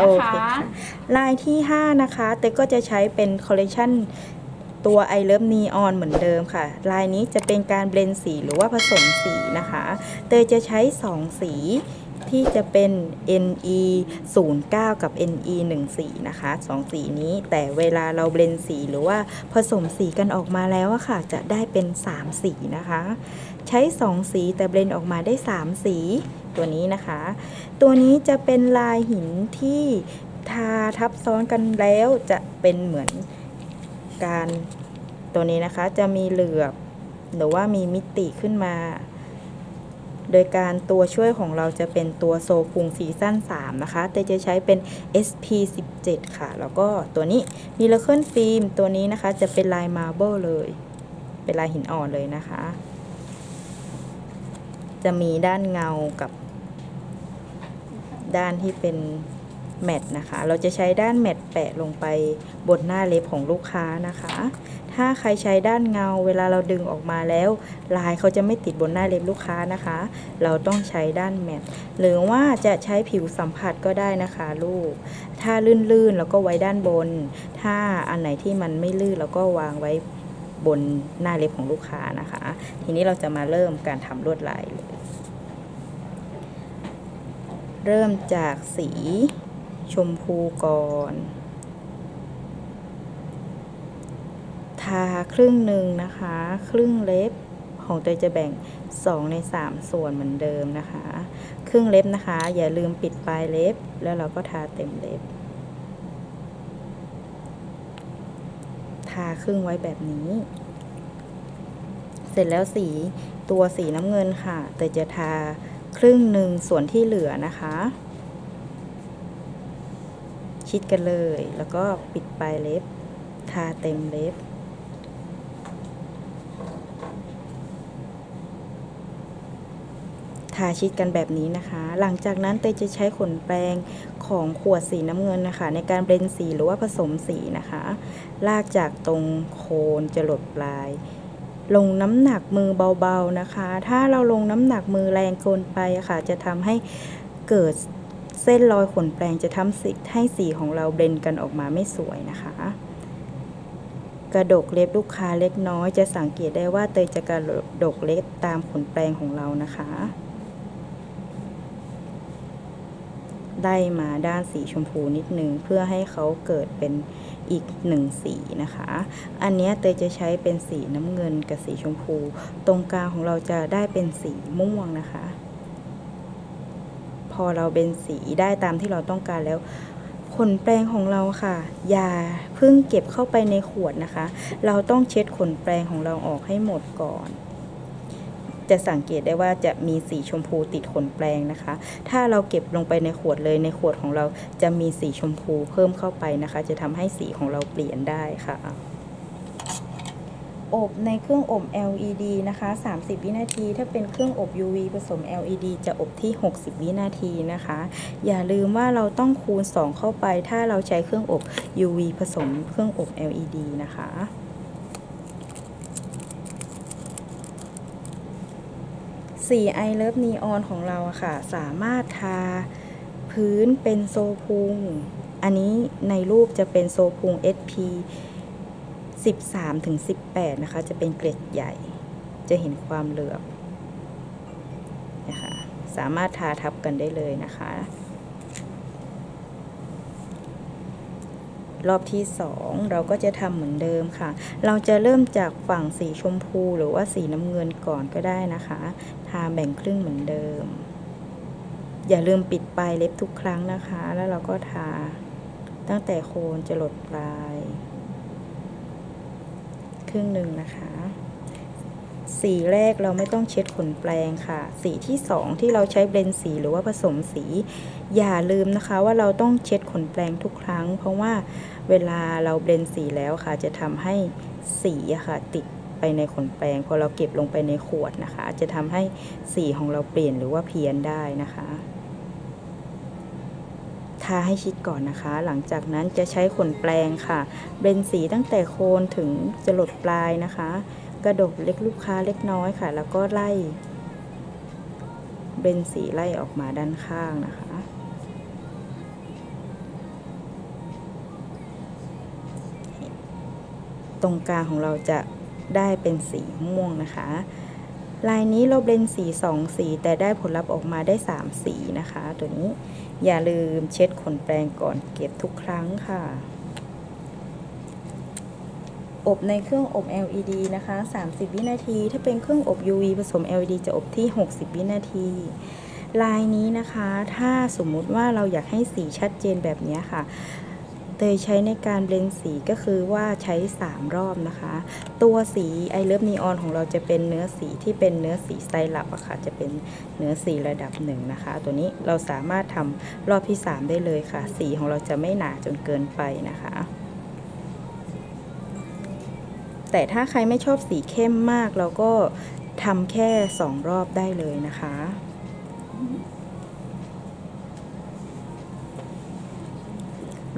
โอเคค่ะลายที่ 5 นะคะเต้ก็จะใช้เป็นคอลเลกชันตัว I Love Neon เหมือนเดิมค่ะ ลายนี้จะเป็นการเบลนสีหรือว่าผสมสีนะคะ เตยจะใช้ 2 สีที่จะเป็น NE 0 9 กับ NE 1 4นะคะสองสีนี้ แต่เวลาเราเบลนสีหรือว่าผสมสีกันออกมาแล้วอะค่ะ จะได้เป็น 3 สีนะคะ ใช้ 2 สีแต่เบลนออกมาได้ 3 สี ตัวนี้นะคะ ตัวนี้จะเป็นลายหินที่ทาทับซ้อนกันแล้วจะเป็นเหมือนการตัวนี้นะคะจะมีเหลือบหรือว่ามีมิติขึ้นมา โดยการตัวช่วยของเราจะเป็นตัวโซพุงซีซั่น3นะคะ แต่จะใช้เป็น SP17 ค่ะ แล้วก็ตัวนี้มีเลเคิลฟิล์มตัวนี้นะคะจะเป็นลายมาร์เบิลเลย เป็นลายหินอ่อนเลยนะคะ จะมีด้านเงากับ ด้านที่เป็นแมตต์นะคะ เราจะใช้ด้านแมตต์แปะลงไปบนหน้าเล็บของลูกค้านะคะ ถ้าใครใช้ด้านเงาเวลาเราดึงออกมาแล้ว ลายเขาจะไม่ติดบนหน้าเล็บลูกค้านะคะ เราต้องใช้ด้านแมตต์หรือว่าจะใช้ผิวสัมผัสก็ได้นะคะลูก ถ้าลื่นๆแล้วก็ไว้ด้านบน ถ้าอันไหนที่มันไม่ลื่นแล้วก็วางไว้บนหน้าเล็บของลูกค้านะคะ ทีนี้เราจะมาเริ่มการทำลวดลาย เริ่มจากสีชมพูก่อน ทาครึ่งหนึ่งนะคะ ครึ่งเล็บของเตยจะแบ่ง 2 ใน 3 ส่วนเหมือนเดิมนะคะ ครึ่งเล็บนะคะ อย่าลืมปิดปลายเล็บ แล้วเราก็ทาเต็มเล็บ ทาครึ่งไว้แบบนี้ เสร็จแล้วสีตัวสีน้ำเงินค่ะเตยจะทา ครึ่งหนึ่งส่วนที่เหลือนะคะ ชิดกันเลย แล้วก็ปิดปลายเล็บ ทาเต็มเล็บ ทาชิดกันแบบนี้นะคะ หลังจากนั้นเตยจะใช้ขนแปรงของขวดสีน้ำเงินนะคะ ในการเบลนสีหรือว่าผสมสีนะคะ ลากจากตรงโคนจรดปลาย ลงน้ำหนักมือเบาๆนะคะ ถ้าเราลงน้ำหนักมือแรงเกินไปอะค่ะ จะทำให้เกิดเส้นรอยขนแปรงจะทำสีให้สีของเราเบลนกันออกมาไม่สวยนะคะ กระดกเล็บลูกค้าเล็กน้อยจะสังเกตได้ว่าเตยจะกระดกเล็บตามขนแปรงของเรานะคะ ได้มาด้านสีชมพูนิดนึงเพื่อให้เขาเกิดเป็น อีกหนึ่งสีนะคะ อันนี้เตยจะใช้เป็นสีน้ำเงินกับสีชมพู ตรงกลางของเราจะได้เป็นสีม่วงนะคะ พอเราเป็นสีได้ตามที่เราต้องการแล้วขนแปรงของเราค่ะ อย่าเพิ่งเก็บเข้าไปในขวดนะคะ เราต้องเช็ดขนแปรงของเราออกให้หมดก่อน จะสังเกตได้ว่าจะมีสีชมพูติดขนแปรงนะคะ ถ้าเราเก็บลงไปในขวดเลยในขวดของเราจะมีสีชมพูเพิ่มเข้าไปนะคะ จะทำให้สีของเราเปลี่ยนได้ค่ะอบในเครื่องอบ LED นะคะ 30 วินาที ถ้าเป็นเครื่องอบ UV ผสม LED จะอบที่ 60 วินาทีนะคะ อย่าลืมว่าเราต้องคูณ 2 เข้าไป ถ้าเราใช้เครื่องอบ UV ผสมเครื่องอบ LED นะคะ สีไอเลิฟนีออนของเราอะค่ะ สามารถทาพื้นเป็นโซพุง อันนี้ในรูปจะเป็นโซพุง SP 13ถึง18 นะคะ จะเป็นเกล็ดใหญ่ จะเห็นความเหลือบนะคะสามารถทาทับกันได้เลยนะคะ รอบที่ 2 เราก็จะทำเหมือนเดิมค่ะ เราจะเริ่มจากฝั่งสีชมพูหรือว่าสีน้ำเงินก่อนก็ได้นะคะ ทาแบ่งครึ่งเหมือนเดิม อย่าลืมปิดปลายเล็บทุกครั้งนะคะ แล้วเราก็ทาตั้งแต่โคนจะหลดปลาย ครึ่งหนึ่งนะคะสีแรกเราไม่ต้องเช็ดขนแปลงค่ะ สีที่สองที่เราใช้เบลนสีหรือว่าผสมสี อย่าลืมนะคะว่าเราต้องเช็ดขนแปลงทุกครั้ง เพราะว่า เวลาเราเบลนสีแล้วค่ะ จะทำให้สีอะค่ะติดไปในขนแปลงพอเราเก็บลงไปในขวดนะคะ จะทำให้สีของเราเปลี่ยนหรือว่าเพี้ยนได้นะคะทาให้ชิดก่อนนะคะ หลังจากนั้นจะใช้ขนแปลงค่ะ เบนสีตั้งแต่โคนถึงจรดปลายนะคะ กระดกเล็กลูกค้าเล็กน้อยค่ะ แล้วก็ไล่ เบนสีไล่ออกมาด้านข้างนะคะ รงกลางของเราจะได้เป็นสีม่วงนะคะ ลายนี้เราเบลนสี 2 สี แต่ได้ผลลัพธ์ออกมาได้ 3 สีนะคะ ตัวนี้อย่าลืมเช็ดขนแปรงก่อนเก็บทุกครั้งค่ะ อบในเครื่องอบ LED นะคะ 30 วินาที ถ้าเป็นเครื่องอบ UV ผสม LED จะอบที่ 60 วินาทีลายนี้นะคะ ถ้าสมมุติว่าเราอยากให้สีชัดเจนแบบนี้ค่ะ เตยใช้ในการเบลนสีก็คือว่าใช้ 3 รอบนะคะ ตัวสีไอเลิฟนีออนของเราจะเป็นเนื้อสีที่เป็นเนื้อสีไซรัปอะค่ะจะเป็นเนื้อสีระดับหนึ่งนะคะ ตัวนี้เราสามารถทำรอบที่ 3 ได้เลยค่ะ สีของเราจะไม่หนาจนเกินไปนะคะแต่ถ้าใครไม่ชอบสีเข้มมากเราก็ทำแค่ 2 รอบได้เลยนะคะ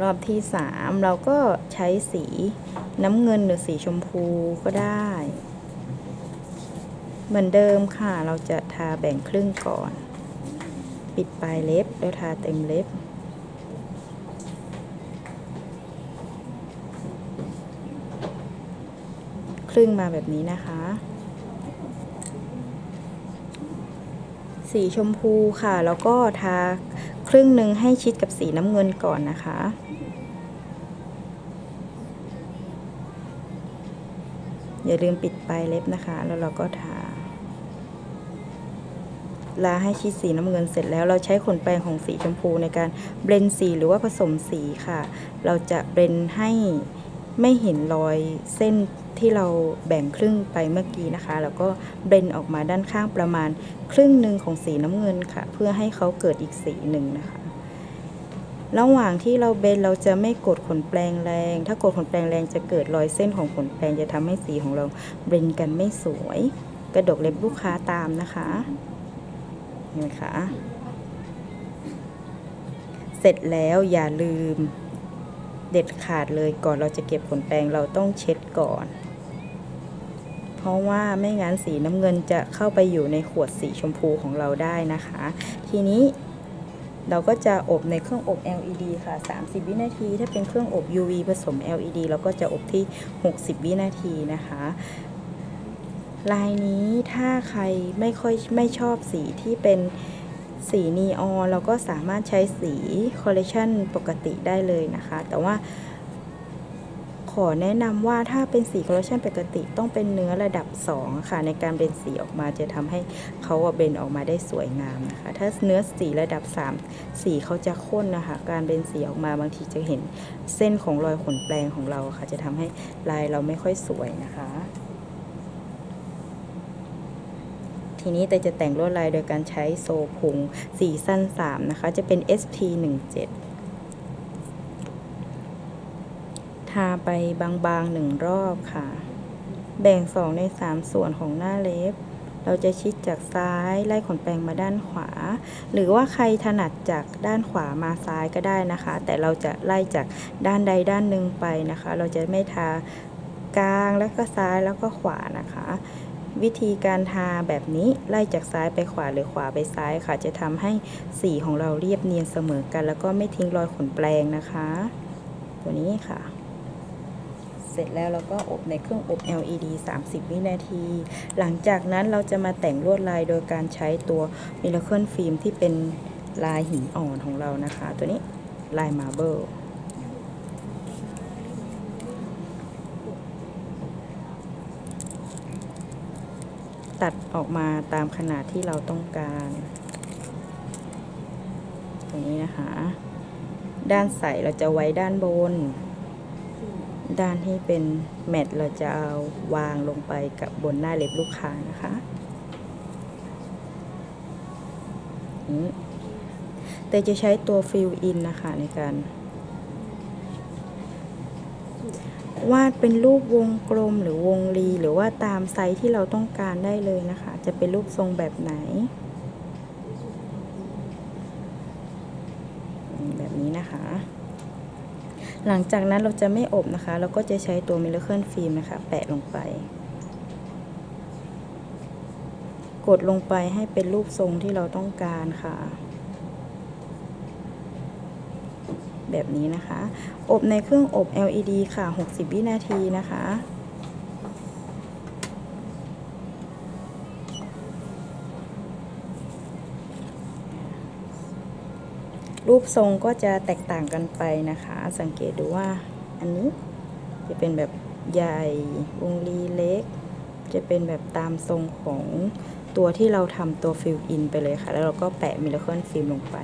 รอบที่ 3 เราก็ใช้สีน้ำเงินหรือสีชมพูก็ได้ เหมือนเดิมค่ะเราจะทาแบ่งครึ่งก่อน ปิดปลายเล็บแล้วทาเต็มเล็บครึ่งมาแบบนี้นะคะ สีชมพูค่ะ แล้วก็ทา ครึ่งหนึ่งให้ชิดกับสีน้ำเงินก่อนนะคะ อย่าลืมปิดปลายเล็บนะคะ แล้วเราก็ทาลาให้ชิดสีน้ำเงินเสร็จแล้วเราใช้ขนแปรงของสีชมพูในการเบลนสีหรือว่าผสมสีค่ะ เราจะเบลนให้ ไม่เห็นรอยเส้นที่เราแบ่งครึ่งไปเมื่อกี้นะคะ แล้วก็เบนออกมาด้านข้างประมาณครึ่งหนึ่งของสีน้ำเงินค่ะ เพื่อให้เขาเกิดอีกสีหนึ่งนะคะ ระหว่างที่เราเบนเราจะไม่กดขนแปรงแรง ถ้ากดขนแปรงแรงจะเกิดรอยเส้นของขนแปรงจะทำให้สีของเราเบนกันไม่สวย กระดกเล็บลูกค้าตามนะคะเห็นไหมคะเสร็จแล้วอย่าลืม เด็ดขาดเลยก่อนเราจะเก็บขนแปรงเราต้องเช็ดก่อน เพราะว่าไม่งั้นสีน้ำเงินจะเข้าไปอยู่ในขวดสีชมพูของเราได้นะคะ ทีนี้เราก็จะอบในเครื่องอบ LED ค่ะ 30 วินาที ถ้าเป็นเครื่องอบ UV ผสม LED เราก็จะอบที่ 60 วินาทีนะคะ ลายนี้ถ้าใครไม่ค่อยไม่ชอบสีที่เป็น สีนีออนเราก็สามารถใช้สีคอลเลคชันปกติได้เลยนะคะ แต่ว่า ขอแนะนำว่าถ้าเป็นสีคอลเลคชันปกติต้องเป็นเนื้อระดับ 2 ค่ะ ในการเบนสีออกมาจะทำให้เขาเบนออกมาได้สวยงามนะคะ ถ้าเนื้อสีระดับ 3 สีเขาจะข้นนะคะ การเบนสีออกมาบางทีจะเห็นเส้นของรอยขนแปลงของเราค่ะ จะทำให้ลายเราไม่ค่อยสวยนะคะ ทีนี้แต่จะแต่งลวดลายโดยการใช้โซพุงสีสั้น 3 นะคะ จะเป็น SP 1 7 ทาไปบางๆหนึ่งรอบค่ะ แบ่ง 2 ใน 3 ส่วนของหน้าเล็บ เราจะชิดจากซ้ายไล่ขนแปรงมาด้านขวา หรือว่าใครถนัดจากด้านขวามาซ้ายก็ได้นะคะ แต่เราจะไล่จากด้านใดด้านหนึ่งไปนะคะ เราจะไม่ทากลางแล้วก็ซ้ายแล้วก็ขวานะคะ วิธีการทาแบบนี้ไล่จากซ้ายไปขวาหรือขวาไปซ้ายค่ะ จะทำให้สีของเราเรียบเนียนเสมอกัน แล้วก็ไม่ทิ้งรอยขนแปรงนะคะ ตัวนี้ค่ะ เสร็จแล้วเราก็อบในเครื่องอบ LED 30 วินาที หลังจากนั้นเราจะมาแต่งลวดลายโดยการใช้ตัว Miracle Film ที่เป็นลายหินอ่อนของเรานะคะ ตัวนี้ลายมาร์เบิล ตัดออกมาตามขนาดที่เราต้องการ ตรงนี้นะคะ ด้านใสเราจะไว้ด้านบน ด้านที่เป็นแมตต์เราจะเอาวางลงไปกับบนหน้าเล็บลูกค้านะคะแต่จะใช้ตัวฟิลอินนะคะในการ วาดเป็นรูปวงกลมหรือวงรี หรือว่าตามไซส์ที่เราต้องการได้เลยนะคะ จะเป็นรูปทรงแบบไหน แบบนี้นะคะ หลังจากนั้นเราจะไม่อบนะคะ เราก็จะใช้ตัว Miracle Film นะคะ แปะลงไป กดลงไปให้เป็นรูปทรงที่เราต้องการค่ะ แบบนี้นะคะ อบในเครื่องอบ LED ค่ะ 60 วินาทีนะคะรูปทรงก็จะแตกต่างกันไปนะคะ สังเกตดูว่าอันนี้จะเป็นแบบใหญ่วงลีเล็ก จะเป็นแบบตามทรงของตัวที่เราทำตัวฟิลอินไปเลยค่ะ แล้วเราก็แปะมิลเลอร์ฟิล์มลงไป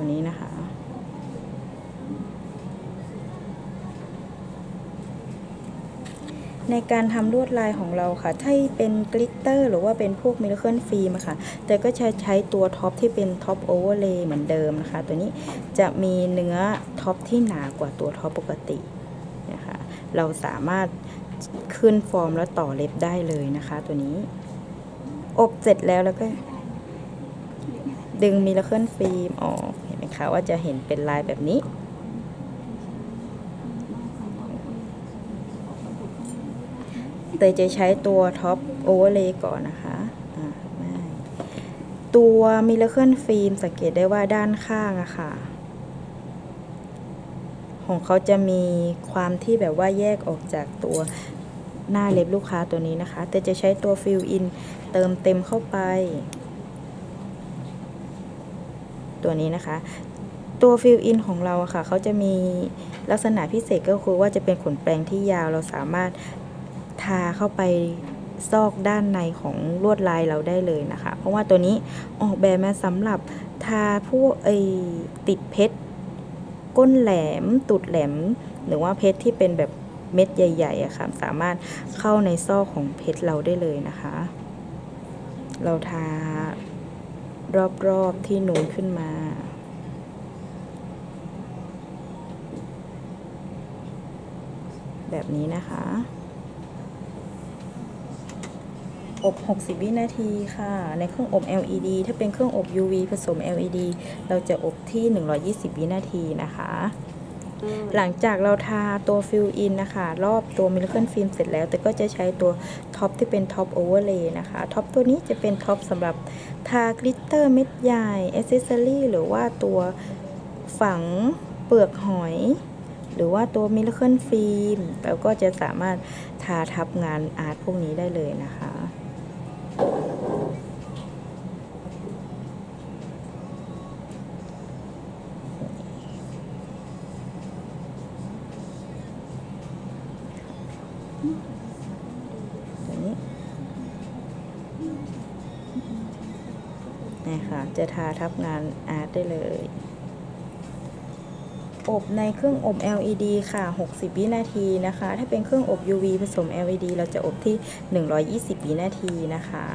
ตัวนี้นะคะ ในการทำลวดลายของเราค่ะถ้าเป็นกลิตเตอร์หรือว่าเป็นพวกมิลเลอร์ฟิล์มค่ะ แต่ก็จะใช้ตัวท็อปที่เป็นท็อปโอเวอร์เลย์เหมือนเดิมนะคะ ตัวนี้จะมีเนื้อท็อปที่หนากว่าตัวท็อปปกตินะคะเราสามารถขึ้นฟอร์มแล้วต่อเล็บได้เลยนะคะ ตัวนี้ อบเสร็จแล้วแล้วก็ดึงมิลเลอร์ฟิล์มออก คะว่าจะเห็นเป็นลายแบบนี้ เตยจะใช้ตัวท็อปโอเวอร์เลย์ก่อนนะคะตัวมิลเลอร์ฟิล์มสังเกตได้ว่าด้านข้างอะค่ะ ของเขาจะมีความที่แบบว่าแยกออกจากตัวหน้าเล็บลูกค้าตัวนี้นะคะ แต่จะใช้ตัวฟิลอินเติมเต็มเข้าไป ตัวนี้นะคะ ตัวฟิลอินของเราอะค่ะเขาจะมีลักษณะพิเศษก็คือว่าจะเป็นขนแปรงที่ยาวเราสามารถทาเข้าไปซอกด้านในของลวดลายเราได้เลยนะคะ เพราะว่าตัวนี้ออกแบบมาสำหรับทาพวกไอติดเพชรก้นแหลมตุดแหลม หรือว่าเพชรที่เป็นแบบเม็ดใหญ่ๆอะค่ะสามารถเข้าในซอกของเพชรเราได้เลยนะคะ เราทา รอบๆที่นูนขึ้นมา แบบนี้นะคะ อบ 60 วินาทีค่ะ ในเครื่องอบ LED ถ้าเป็นเครื่องอบ UV ผสม LED เราจะอบที่ 120 วินาทีนะคะ หลังจากเราทาตัวฟิลอินนะคะ รอบตัวมิลเลอร์ฟิล์มเสร็จแล้ว แต่ก็จะใช้ตัวท็อปที่เป็นท็อปโอเวอร์เลย์นะคะ ท็อปตัวนี้จะเป็นท็อปสำหรับทากลิตเตอร์เม็ดใหญ่เอเซสซอรี่หรือว่าตัวฝังเปลือกหอย หรือว่าตัวมิลเลอร์ฟิล์มแล้วก็จะสามารถทาทับงานอาร์ตพวกนี้ได้เลยนะคะ ตัวนี้นะคะจะทาทับงานอาร์ตได้เลย อบในเครื่องอบ LED ค่ะ 60 วินาทีนะคะ ถ้าเป็นเครื่องอบ UV ผสม LED เราจะอบที่ 120 วินาทีนะคะ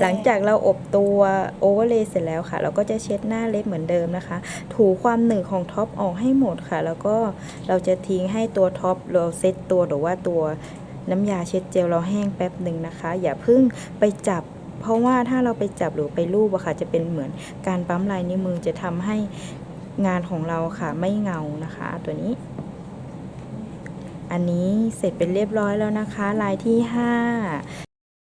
หลังจากเราอบตัวโอเวอร์เลย์เสร็จแล้วค่ะ เราก็จะเช็ดหน้าเล็บเหมือนเดิมนะคะ ถูความหนืดของท็อปออกให้หมดค่ะ แล้วก็เราจะทิ้งให้ตัวท็อปเราเซตตัวหรือว่าตัวน้ำยาเช็ดเจลเราแห้งแป๊บหนึ่งนะคะ อย่าเพิ่งไปจับ เพราะว่าถ้าเราไปจับหรือไปลูบอะค่ะ จะเป็นเหมือนการปั๊มลายนิ้วมือจะทำให้งานของเราค่ะไม่เงานะคะ ตัวนี้ อันนี้เสร็จเป็นเรียบร้อยแล้วนะคะ ลายที่ 5